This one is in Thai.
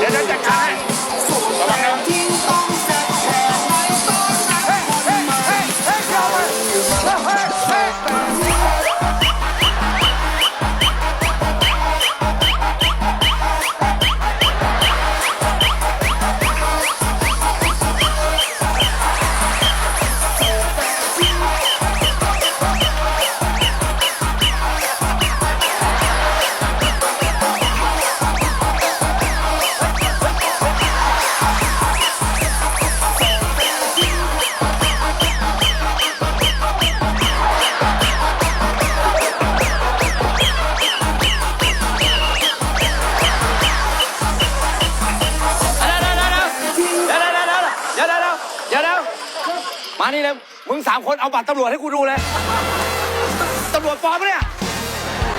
Ya, 别 มานี่เลยมึงสามคนเอาบัตรตำรวจให้กูดูเลยตำรวจปลอมปะเนี่ย